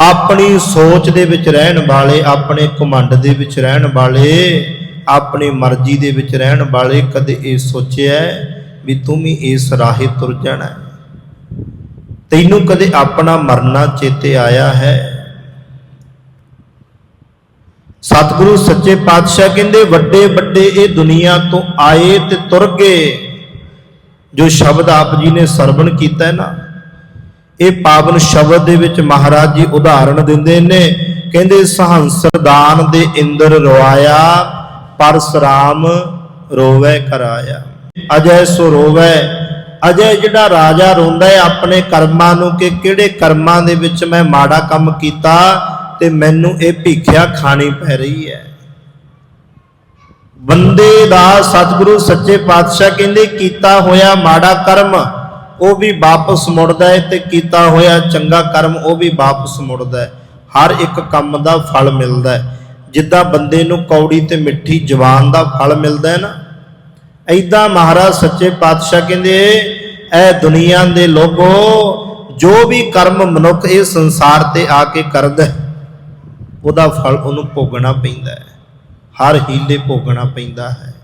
ਆਪਣੀ ਸੋਚ ਦੇ ਵਿੱਚ ਰਹਿਣ ਵਾਲੇ, ਆਪਣੇ ਘਮੰਡ ਦੇ ਵਿੱਚ ਰਹਿਣ ਵਾਲੇ, ਆਪਣੀ ਮਰਜ਼ੀ ਦੇ ਵਿੱਚ ਰਹਿਣ ਵਾਲੇ ਕਦੇ ਇਹ ਸੋਚਿਆ ਵੀ ਤੂੰ ਵੀ ਇਸ ਰਾਹੇ ਤੁਰ ਜਾਣਾ ਤੈਨੂੰ ਕਦੇ ਆਪਣਾ ਮਰਨਾ ਚੇਤੇ ਆਇਆ ਹੈ? ਸਤਿਗੁਰੂ ਸੱਚੇ ਪਾਤਸ਼ਾਹ ਕਹਿੰਦੇ, ਵੱਡੇ ਵੱਡੇ ਇਹ ਦੁਨੀਆ ਤੋਂ ਆਏ ਤੇ ਤੁਰ ਗਏ। ਜੋ ਸ਼ਬਦ ਆਪ ਜੀ ਨੇ ਸਰਵਣ ਕੀਤਾ ਹੈ ਨਾ ਇਹ ਪਾਵਨ ਸ਼ਬਦ ਦੇ ਵਿੱਚ ਮਹਾਰਾਜ ਜੀ ਉਦਾਹਰਣ ਦਿੰਦੇ ਨੇ, ਕਹਿੰਦੇ, ਸਹੰਸਰਦਾਨ ਦੇ ਇੰਦਰ ਰਵਾਇਆ ਪਰਸਰਾਮ ਰੋਵੇ ਕਰਾਇਆ ਅਜੈ ਸੋ ਰੋਵੇ। ਅਜੈ ਜਿਹੜਾ ਰਾਜਾ ਰੋਂਦਾ ਹੈ ਆਪਣੇ ਕਰਮਾਂ ਨੂੰ ਕਿ ਕਿਹੜੇ ਕਰਮਾਂ ਦੇ ਵਿੱਚ ਮੈਂ ਮਾੜਾ ਕੰਮ ਕੀਤਾ ਤੇ ਮੈਨੂੰ ਇਹ ਭੀਖਿਆ ਖਾਣੀ ਪੈ ਰਹੀ ਹੈ। ਬੰਦੇ ਦਾ ਸਤਿਗੁਰੂ ਸੱਚੇ ਪਾਤਸ਼ਾਹ ਕਹਿੰਦੇ, ਕੀਤਾ ਹੋਇਆ ਮਾੜਾ ਕਰਮ ਉਹ ਵੀ ਵਾਪਸ ਮੁੜਦਾ ਹੈ ਤੇ ਕੀਤਾ ਹੋਇਆ ਚੰਗਾ ਕਰਮ ਉਹ ਵੀ ਵਾਪਸ ਮੁੜਦਾ ਹੈ। ਹਰ ਇੱਕ ਕੰਮ ਦਾ ਫਲ ਮਿਲਦਾ ਹੈ। ਜਿੱਦਾਂ ਬੰਦੇ ਨੂੰ ਕੌੜੀ ਤੇ ਮਿੱਠੀ ਜ਼ੁਬਾਨ ਦਾ ਫਲ ਮਿਲਦਾ ਹੈ ਨਾ। ਐਦਾਂ ਮਹਾਰਾਜ ਸੱਚੇ ਪਾਤਸ਼ਾਹ ਕਹਿੰਦੇ, ਐ ਦੁਨੀਆ ਦੇ ਲੋਗੋ, ਜੋ ਵੀ ਕਰਮ ਮਨੁੱਖ ਇਹ ਸੰਸਾਰ ਤੇ ਆ ਕੇ ਕਰਦਾ ਉਹਦਾ ਫਲ ਉਹਨੂੰ ਭੋਗਣਾ ਪੈਂਦਾ ਹੈ। ਹਰ ਹੀਲੇ ਭੋਗਣਾ ਪੈਂਦਾ ਹੈ।